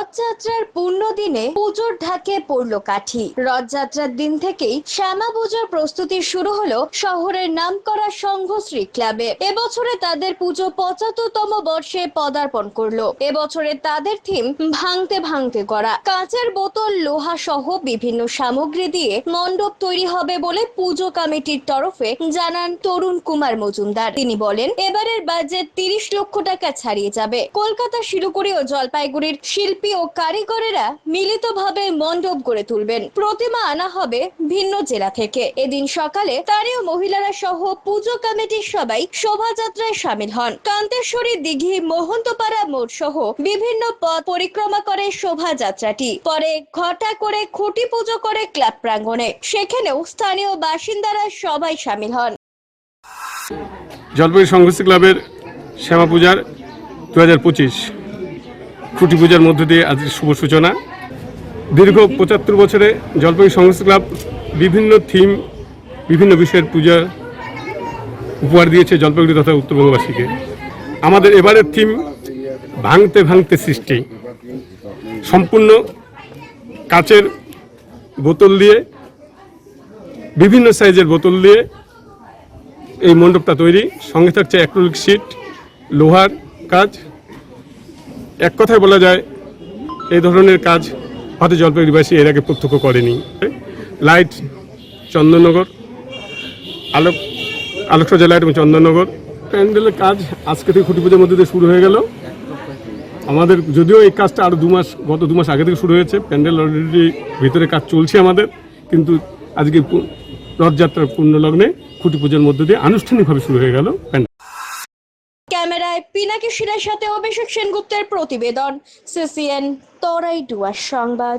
রথযাত্রার পূর্ণ দিনে পুজোর ঢাকে পড়ল কাঠি। রথযাত্রার দিন থেকেই শ্যামা পুজোর প্রস্তুতি শুরু হলো শহরের নামকরা সংঘশ্রী ক্লাবে। এবছরে তাদের পুজো পঁচাত্তরতম বর্ষে পদার্পণ করল। এবছরে তাদের থিম ভাঙতে ভাঙতে করা। কাঁচের বোতল, লোহা সহ বিভিন্ন সামগ্রী দিয়ে মণ্ডপ তৈরি হবে বলে পুজো কমিটির তরফে জানান তরুণ কুমার মজুমদার। তিনি বলেন, এবারের বাজেট তিরিশ লক্ষ টাকা ছাড়িয়ে যাবে। কলকাতা, শিলিগুড়ি ও জলপাইগুড়ির শিল্পী ও কারিগরেরা মিলিতভাবে মণ্ডপ গড়ে তুলবেন। প্রতিমা আনা হবে ভিন্ন জেলা থেকে। এদিন সকালে স্থানীয় মহিলারা সহ পুজো কমিটির সবাই শোভাযাত্রায় সামিল হন। কান্তেশ্বরী দিঘি মহন্তপাড়া মোড় সহ বিভিন্ন পথ পরিক্রমা করে শোভাযাত্রাটি। পরে ঘটা করে খুঁটি পুজো করে ক্লাব প্রাঙ্গণে। সেখানেও স্থানীয় বাসিন্দারা সবাই সামিল হন। জলপাইগুড়ি সংঘর্ষ ক্লাবের শ্যামা পূজার দু খুঁটি পূজার মধ্য দিয়ে আজ শুভ সূচনা। দীর্ঘ পঁচাত্তর বছরে জলপাইগুড়ি সংঘর্ষ ক্লাব বিভিন্ন থিম, বিভিন্ন বিষয়ের পূজা উপহার দিয়েছে জলপাইগুড়ি তথা উত্তরবঙ্গবাসীকে। আমাদের এবারের থিম, ভাঙতে ভাঙতে সৃষ্টি। সম্পূর্ণ কাচের বোতল দিয়ে, বিভিন্ন সাইজের বোতল দিয়ে এই মণ্ডপটা তৈরি। সঙ্গে থাকছে অ্যাক্রিলিক শিট, লোহার কাজ এক কথায় বলা যায়, এই ধরনের কাজ হয়তো জলপাইগুড়িবাসী এর আগে প্রত্যক্ষ করেনি। লাইট চন্দননগর, আলোক, আলোকসজ্জা লাইট এবং চন্দননগর। প্যান্ডেলের কাজ আজকে থেকে খুঁটি পুজোর মধ্যে দিয়ে শুরু হয়ে গেল। আমাদের যদিও এই কাজটা আরও দু মাস, গত দু মাস আগে থেকে শুরু হয়েছে। প্যান্ডেল অলরেডি ভিতরে কাজ চলছে আমাদের, কিন্তু আজকে রথযাত্রার পূর্ণ লগ্নে খুঁটি পুজোর মধ্য দিয়ে আনুষ্ঠানিকভাবে শুরু হয়ে গেল প্যান্ডেল। ক্যামেরায় পিনাকি শিলের সাথে অভিষেক সেনগুপ্তের প্রতিবেদন। সিসিএন তরাই ডুয়ার সংবাদ।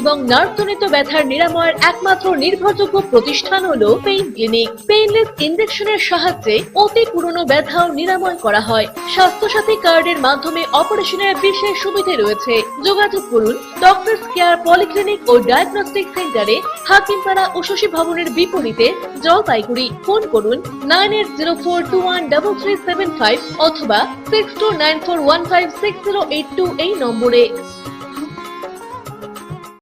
এবং নার্ভজনিত ব্যথার নিরাময়ের একমাত্র নির্ভরযোগ্য প্রতিষ্ঠান হলো পেইন ক্লিনিক পেইনলেস ইনজেকশনের সাহায্যে অতি পুরনো ব্যথাও নিরাময় করা হয়। স্বাস্থ্যসাথী কার্ডের মাধ্যমে অপারেশনের বিশেষ সুবিধে রয়েছে। যোগাযোগ করুন ডক্টর কেয়ার পলিক্লিনিক ও ডায়াগনস্টিক সেন্টারে হাকিমপাড়া ও শশী ভবনের বিপরীতে জলপাইগুড়ি। ফোন করুন nine eight zero four two one double three seven five অথবা six two nine four one five six zero eight two এই নম্বরে।